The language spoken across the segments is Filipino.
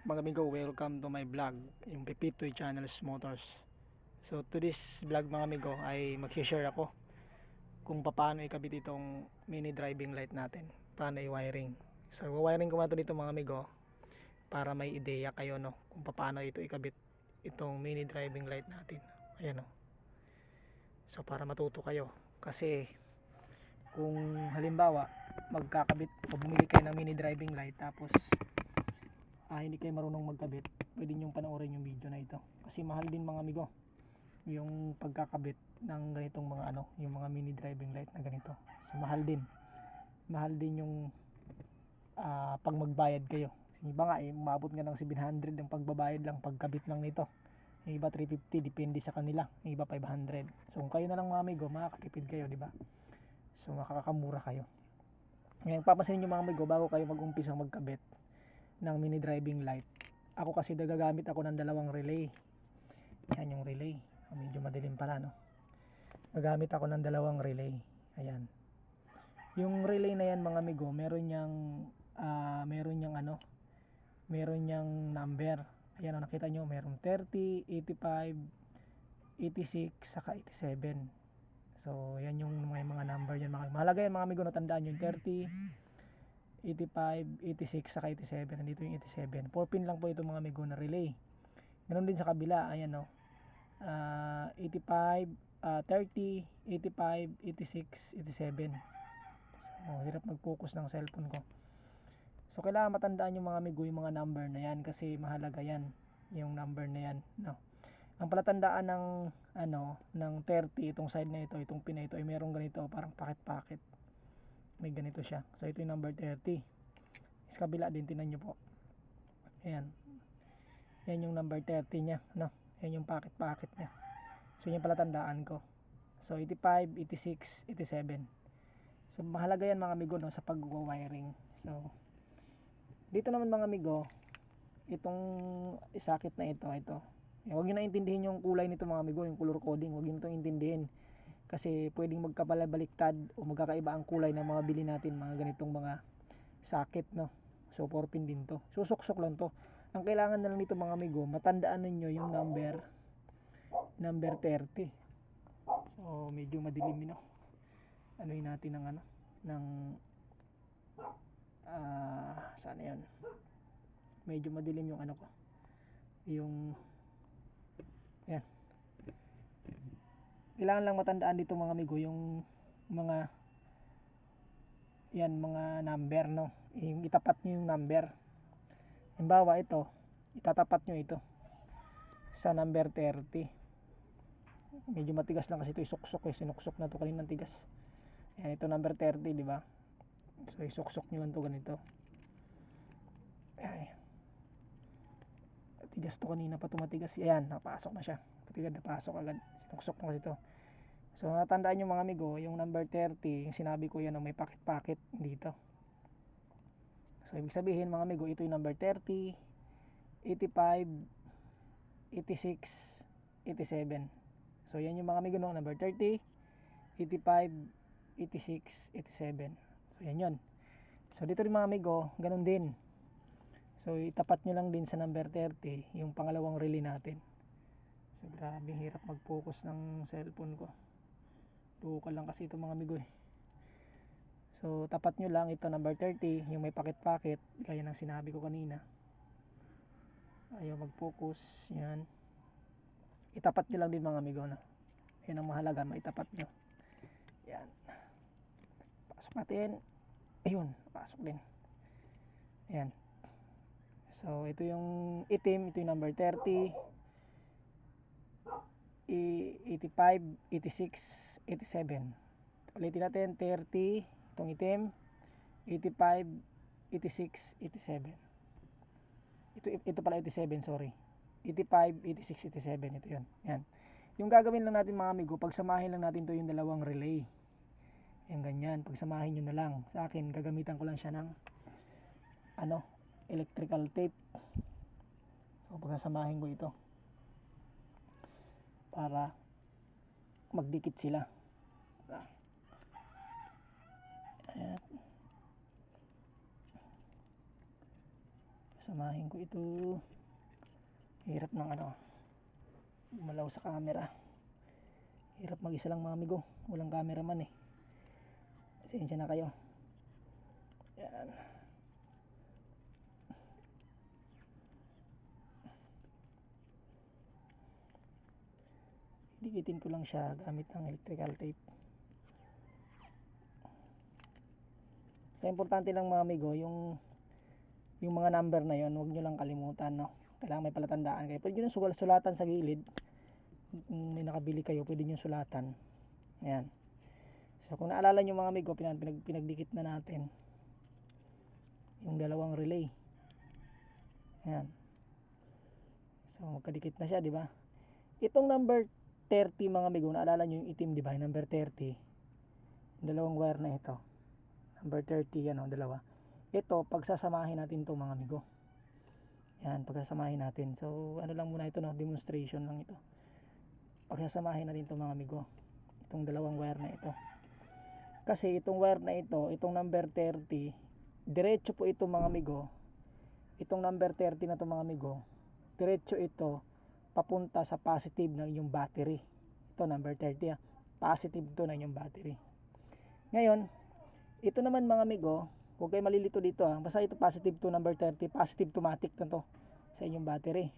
up mga amigo? Welcome to my vlog, yung Pipitoy Channels Motors. So to this vlog mga amigo ay mag-share ako kung paano ikabit itong mini driving light natin. Paano i-wiring. So wiring ko muna ito dito mga amigo para may ideya kayo no kung paano ito ikabit itong mini driving light natin. Ayan no. So para matuto kayo kasi kung halimbawa magkakabit o bumili kayo ng mini driving light tapos ah, hindi kayo marunong magkabit. Pwede nyo panoorin yung video na ito. Kasi mahal din mga amigo yung pagkakabit ng ganitong mga ano yung mga mini driving light na ganito. So mahal din. Mahal din yung ah, pag magbayad kayo. Yung iba nga eh umabot nga ng 700 yung pagbabayad lang pagkabit lang nito. Yung iba 350 depende sa kanila. Yung iba 500 so kung kayo na lang mga amigo makakatipid kayo di ba? So makakamura kayo. Ngayon papansin nyo mga amigo bago kayo mag-umpisa magkabit ng mini driving light. Ako kasi nagagamit ako ng dalawang relay. Yan yung relay. Ah, medyo madilim pala no? Gagamit ako ng dalawang relay. Ayan. Yung relay na yan mga amigo meron niyang ah, meron niyang ano? Meron niyang number. Ayan o nakita nyo meron 30, 85 86 saka 87 so yan yung mga, mga number yan mga mahalaga yan mga amigo natandaan yung 30 85, 86 saka 87 nandito yung 87 4 pin lang po ito mga amigo na relay. Meron din sa kabila. Ayan no Ah, 85 ah, 30 85 86 87 oh, hirap mag focus ng cellphone ko. So kailangan matandaan yung mga amigo yung mga number na yan kasi mahalaga yan yung number na yan no? Ang palatandaan ng ano ng 30 itong side na ito itong pin na ito ay merong ganito parang packet-packet may ganito siya. So ito yung number 30 sa kabila din tinan nyo po. Ayan. Yan yung number 30 nya no? Yan yung packet-packet nya so yan pala tandaan ko. So 85 86 87 so mahalaga yan mga amigo no sa pag-wiring. So dito naman mga amigo itong sakit na ito ito. Eh, huwag nyo na intindihin yung kulay nito mga amigo yung color coding. Huwag nyo itong intindihin kasi pwedeng magkapalabaliktad o magkakaiba ang kulay ng mga bili natin mga ganitong mga sakit no? So 4 pin din to. Susuksok lang to. Ang kailangan na lang nito mga amigo matandaan ninyo yung number number 30 so medyo madilim no? Yun natin ng ano ng ah sana yun. Medyo madilim yung ano ko. Yung yan kailangan lang matandaan dito mga amigo yung mga yan mga number no? Yung itapat nyo yung number. Halimbawa ito itatapat nyo ito sa number 30 medyo matigas lang kasi ito isuksok eh. Sinuksok na to kanina tigas. Yan ito number 30 di ba? So isuksok nyo lang to ganito. Ay tigas to kanina pa tumatigas ayan napasok na siya. Patigad napasok agad. Sinuksok na kasi to so natandaan nyo mga amigo yung number 30 yung sinabi ko yan may packet packet dito. So ibig sabihin mga amigo ito yung number 30 85 86 87 so yan yung mga amigo no? Number 30 85 86 87 so yan yun. So dito rin mga amigo ganun din. So itapat nyo lang din sa number 30 yung pangalawang relay natin. So grabe hirap mag focus ng cellphone ko bukal lang kasi ito mga amigo eh. So tapat nyo lang ito number 30 yung may packet gaya ng sinabi ko kanina. Ayaw mag focus yan. Itapat nyo lang din mga amigo no? yan ang mahalaga maitapat nyo. Yan. Pasok natin. Ayun pasok din. Yan. So ito yung itim ito yung number 30 85 86 87 ulitin natin 30 itong itim 85 86 87 ito, ito pala 87 sorry. 85 86 87 ito yun. Yan. Yung gagawin lang natin mga amigo pagsamahin lang natin to yung dalawang relay. Yan ganyan. Pagsamahin nyo na lang. Sa akin gagamitan ko lang siya ng ano electrical tape. So pagsasamahin ko ito. Para magdikit sila. Ayan. samahin ko ito. Hirap ng ano malaw sa camera. Hirap mag isa lang mga amigo walang cameraman eh. Pasensya na kayo. Yan dikitin ko lang siya gamit ng electrical tape. Sa importante lang mga amigo yung yung mga number na yon huwag nyo lang kalimutan no? Kailangan may palatandaan kayo. Pwede nyo sugal sulatan sa gilid. Kung may nakabili kayo pwede nyo sulatan. Ayan. So kung naalala nyo mga amigo pinag, pinag, pinagdikit na natin yung dalawang relay. Ayan. So magkadikit na siya di ba? Itong number 30 mga amigo. Naalala nyo yung itim di ba? Number 30 yung dalawang wire na ito. Number 30 ano dalawa. Ito pagsasamahin natin to mga amigo. Yan pagsasamahin natin. So ano lang muna ito no? Demonstration lang ito. Pagsasamahin natin to mga amigo. Itong dalawang wire na ito. Kasi itong wire na ito itong number 30 diretso po ito mga amigo. Itong number 30 na to mga amigo diretso ito papunta sa positive ng inyong battery ito number 30 ah. positive to ng inyong battery ngayon ito naman mga amigo, huwag kayo malilito dito ha. Basta ito positive to number 30, positive tomatic na to sa inyong battery.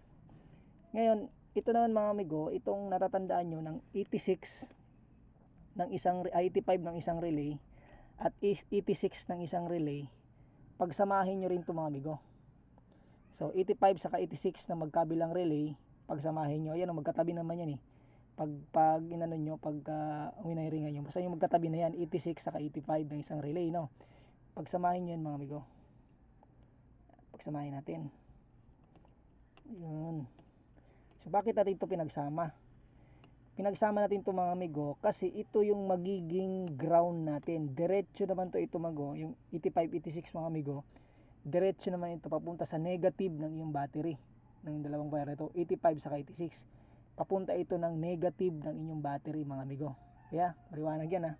Ngayon, ito naman mga amigo, itong natatandaan nyo ng 86 ng isang 85 ng isang relay at 86 ng isang relay, pagsamahin nyo rin to mga amigo. So 85 saka 86 na magkabilang relay, pagsamahin nyo, ayan magkatabi naman yan eh. Pag pag inano nyo pag uh, winiringan nyo basta yung magkatabi na yan 86 saka 85 ng isang relay no? Pagsamahin nyo yan mga amigo. Pagsamahin natin. Yun so bakit natin ito pinagsama? Pinagsama natin ito mga amigo kasi ito yung magiging ground natin. Diretso naman to ito mago yung 85 86 mga amigo. Diretso naman ito papunta sa negative ng iyong battery ng dalawang wire ito 85 saka 86 papunta ito ng negative ng inyong battery mga amigo. Kaya maliwanag yan ha?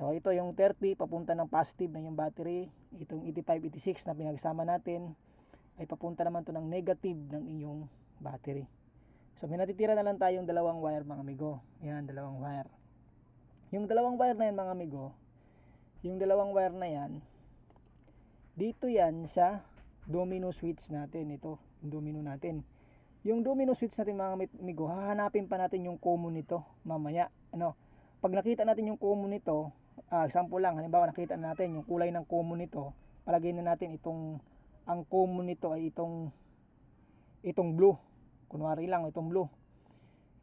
So ito yung 30 papunta ng positive ng inyong battery. Itong 85 86 na pinagsama natin ay papunta naman to ng negative ng inyong battery. So may natitira na lang tayong dalawang wire mga amigo. Yan dalawang wire. Yung dalawang wire na yan mga amigo yung dalawang wire na yan dito yan sa domino switch natin ito domino natin yung domino switch natin mga amigo, hahanapin pa natin yung common nito mamaya. Ano? Pag nakita natin yung common nito, uh, example lang, halimbawa nakita natin yung kulay ng common nito, palagay na natin itong ang common nito ay itong itong blue. Kunwari lang itong blue.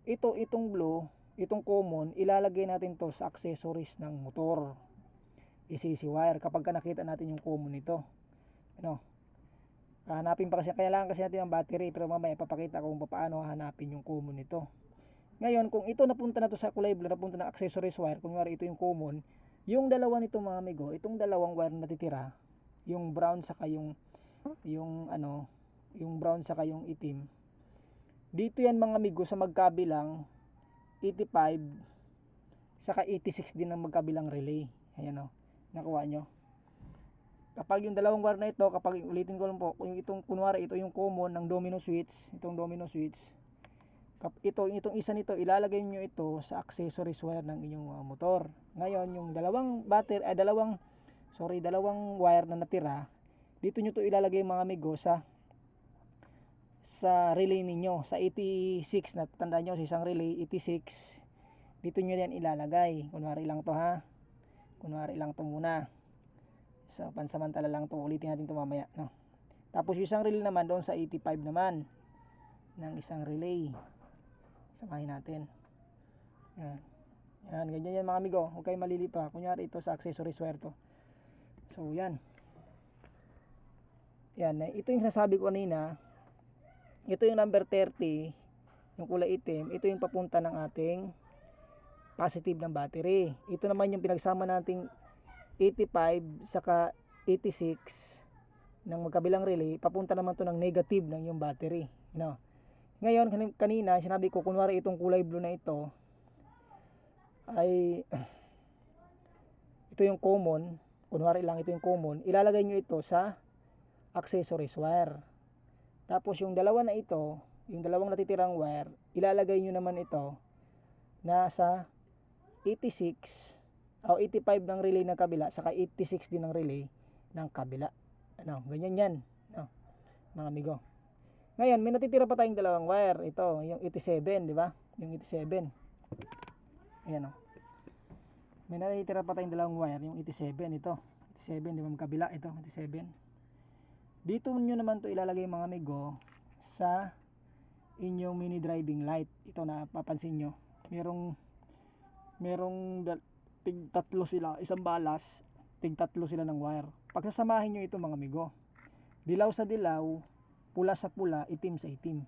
Ito itong blue, itong common, ilalagay natin to sa accessories ng motor. ECC wire kapag ka nakita natin yung common nito. Ano? Hanapin pa kasi kailangan kasi natin ang battery pero mamaya ipapakita kung paano hanapin yung common nito. Ngayon kung ito napunta na to sa kulay blue napunta na accessories wire kung ito yung common yung dalawa nito mga amigo itong dalawang wire na natitira yung brown saka yung yung ano yung brown saka yung itim. Dito yan mga amigo sa magkabilang 85 saka 86 din ang magkabilang relay. Ayan o nakuha nyo kapag yung dalawang wire na ito kapag ulitin ko lang po kung itong kunwari ito yung common ng domino switch itong domino switch ito itong isa nito ilalagay niyo ito sa accessories wire ng inyong uh, motor. Ngayon yung dalawang battery ay dalawang sorry dalawang wire na natira dito niyo to ilalagay mga amigo sa sa relay ninyo sa 86 na tandaan nyo sa isang relay 86 dito nyo yan ilalagay. Kunwari lang to ha? Kunwari lang to muna So, pansamantala lang to ulitin natin to mamaya. No? Tapos isang relay naman doon sa 85 naman ng isang relay. Samahin natin. Yan. Yan, ganyan yan mga amigo. Huwag kayong malilito ha. Kunyari ito sa accessories wire to. So, yan. Yan. Ito yung sasabi ko kanina. Ito yung number 30. Yung kulay itim. Ito yung papunta ng ating positive ng battery. Ito naman yung pinagsama nating 85 saka 86 ng magkabilang relay papunta naman to ng negative ng yung battery no? Ngayon kanina sinabi ko kunwari itong kulay blue na ito ay ito yung common kunwari lang ito yung common ilalagay nyo ito sa accessories wire. Tapos yung dalawa na ito, yung dalawang natitirang wire, ilalagay nyo naman ito nasa 86 o 85 ng relay ng kabila, saka 86 din ng relay ng kabila. Ano, ganyan yan. No, mga amigo. Ngayon, may natitira pa tayong dalawang wire. Ito, yung 87, di ba? Yung 87. Ayan o. May natitira pa tayong dalawang wire, yung 87, ito. 87, di ba? Magkabila, ito, 87. Dito nyo naman to ilalagay mga amigo sa inyong mini driving light. Ito na papansin nyo. Merong merong tig tatlo sila, isang balas, tig tatlo sila ng wire. Pagsasamahin nyo ito mga amigo. Dilaw sa dilaw, pula sa pula, itim sa itim.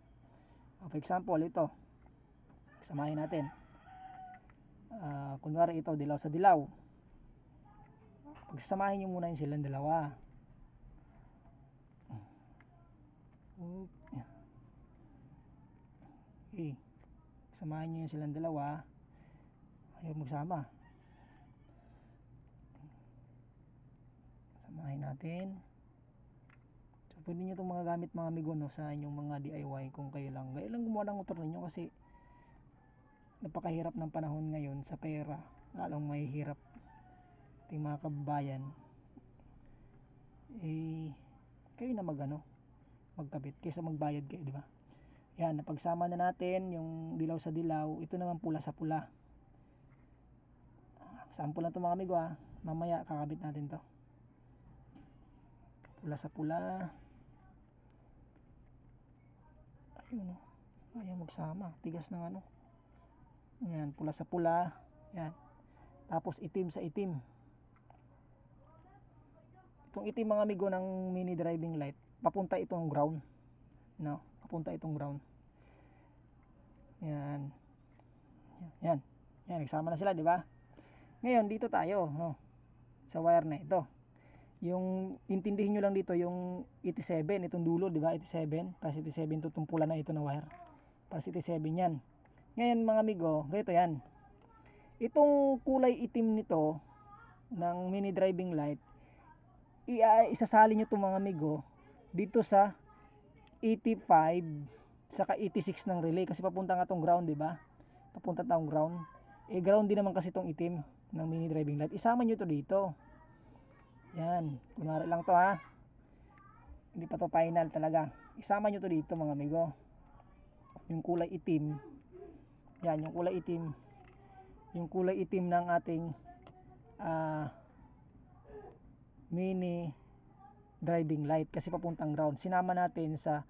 Ah, For example, ito. Samahin natin. Ah, kunwari ito, dilaw sa dilaw. Pagsasamahin nyo muna yung silang dalawa. Okay. Samahan nyo yung silang dalawa. Ayaw magsama. Samahin natin. So, pwede nyo itong mga gamit mga amigo no, sa inyong mga DIY kung kayo lang. Kayo lang gumawa ng motor ninyo kasi napakahirap ng panahon ngayon sa pera. Lalong mahihirap ating mga kababayan. Eh, kayo na magano magkabit kaysa magbayad kayo, di ba? Yan, napagsama na natin yung dilaw sa dilaw, ito naman pula sa pula. Sample lang to mga amigo ah. Mamaya kakabit natin to. Pula sa pula. Ayun oh. Ayaw magsama. Tigas ng ano. Yan, pula sa pula. Yan. Tapos itim sa itim. Itong itim mga amigo ng mini driving light, papunta itong ground. No, papunta itong ground. Yan. Yan. Yan, nagsama na sila, di ba? Ngayon, dito tayo, no? Sa wire na ito. Yung intindihin nyo lang dito yung 87, itong dulo, di ba? 87, tapos 87 to itong pula na ito na wire. Para 87 yan. Ngayon, mga amigo, ganito yan. Itong kulay itim nito ng mini driving light, isasali nyo itong mga amigo dito sa 85 saka 86 ng relay kasi papunta nga tong ground, di ba? Papunta tong ground. Eh ground din naman kasi tong itim ng mini driving light. Isama nyo to dito. Yan, kunwari lang to ha. Hindi pa to final talaga. Isama nyo to dito mga amigo. Yung kulay itim. Yan, yung kulay itim. Yung kulay itim ng ating ah mini driving light kasi papuntang ground. Sinama natin sa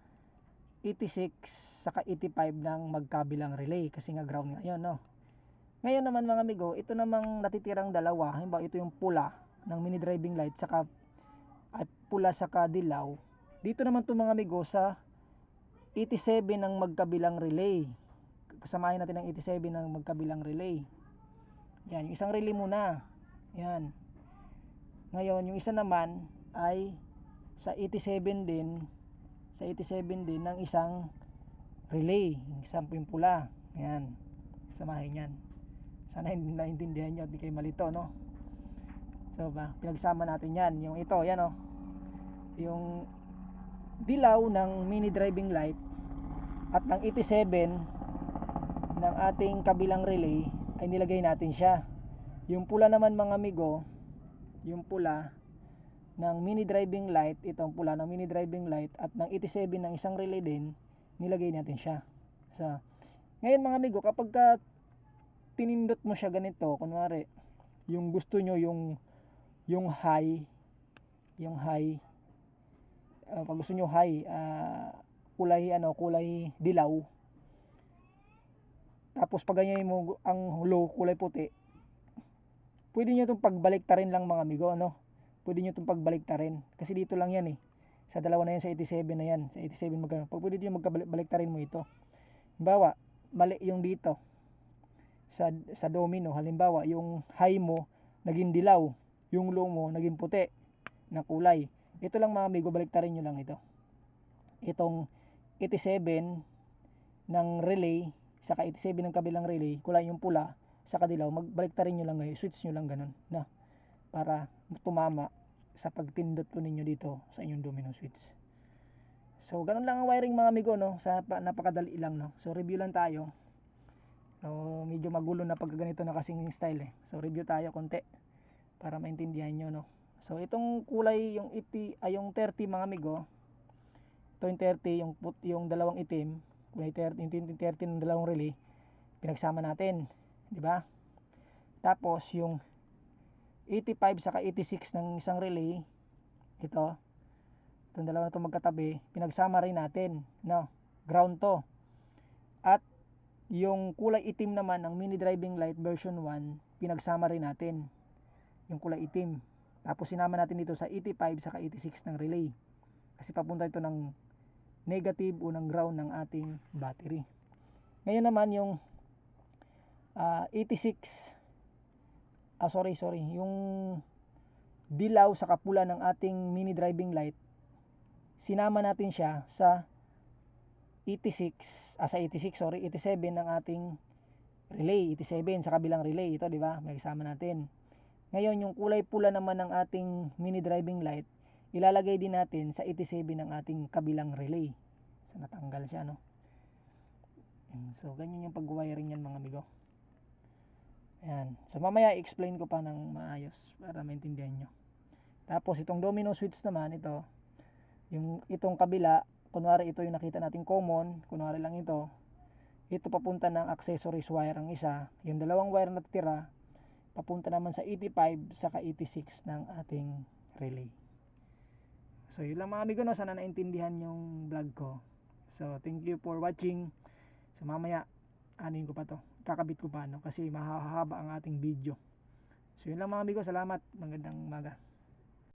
86 saka 85 ng magkabilang relay kasi nga ground nga yun, no? Ngayon naman mga amigo, ito namang natitirang dalawa, halimbawa ito yung pula ng mini driving light saka at pula saka dilaw. Dito naman to mga amigo sa 87 ng magkabilang relay. Kasamahin natin ang 87 ng magkabilang relay. Yan, yung isang relay muna. Yan. Ngayon, yung isa naman ay sa 87 din sa 87 din ng isang relay, isang yung pula. Yan. Samahin yan. Sana hindi naintindihan nyo at hindi kayo malito, no? So, ba, pinagsama natin yan. Yung ito, yan, oh. Yung dilaw ng mini driving light at ng 87 ng ating kabilang relay ay nilagay natin siya. Yung pula naman mga amigo, yung pula ng mini driving light, itong pula ng mini driving light at ng 87 ng isang relay din, nilagay natin siya. Sa ngayon mga amigo, kapag ka tinindot mo siya ganito, kunwari, yung gusto nyo yung yung high, yung high, ah, pag gusto nyo high, ah, kulay ano, kulay dilaw. Tapos pag ganyan mo ang low kulay puti, pwede nyo itong pagbaliktarin lang mga amigo, ano? Pwede nyo itong pagbaliktarin. Kasi dito lang yan eh. Sa dalawa na yan, sa 87 na yan. Sa 87 magkano. Pag pwede nyo magbaliktarin mo ito. Halimbawa, mali yung dito. Sa, sa domino, halimbawa, yung high mo, naging dilaw. Yung low mo, naging puti na kulay. Ito lang mga amigo, baliktarin nyo lang ito. Itong 87 ng relay, saka 87 ng kabilang relay, kulay yung pula, sa kadilaw, magbaliktarin nyo lang ngayon, switch nyo lang ganun, na, para tumama sa pagpindot po ninyo dito sa inyong domino switch. So, ganun lang ang wiring mga amigo, no? Sa pa- napakadali lang, no? So, review lang tayo. So, medyo magulo na pag ganito na kasing style, eh. So, review tayo konti para maintindihan nyo, no? So, itong kulay, yung iti, ay yung 30 mga amigo. Ito yung 30, yung, put, yung dalawang itim. Kulay 30, yung 30 ng dalawang relay. Pinagsama natin. di ba? Tapos, yung 85 saka 86 ng isang relay. Ito itong dalawa na ito magkatabi pinagsama rin natin no ground to at yung kulay itim naman ng mini driving light version 1 pinagsama rin natin yung kulay itim. Tapos sinama natin dito sa 85 saka 86 ng relay. Kasi papunta ito ng negative o ng ground ng ating battery. Ngayon naman yung ah, 86 ah sorry sorry yung dilaw sa kapula ng ating mini driving light sinama natin siya sa 86 ah, sa 86 sorry 87 ng ating relay 87 sa kabilang relay. Ito di ba? May kasama natin ngayon yung kulay pula naman ng ating mini driving light ilalagay din natin sa 87 ng ating kabilang relay so natanggal siya no Yan. so ganyan yung pag wiring yan mga amigo Ayan. So mamaya i-explain ko pa ng maayos para maintindihan nyo. Tapos itong domino switch naman ito yung itong kabila kunwari ito yung nakita nating common kunwari lang ito ito papunta ng accessories wire ang isa yung dalawang wire na titira papunta naman sa 85 saka 86 ng ating relay. So yun lang mga amigo no? Sana naintindihan yung vlog ko. So thank you for watching. So mamaya anin ko pa to. Kakabit ko pa no? Kasi mahahaba ang ating video. So yun lang mga amigo. Salamat. Magandang umaga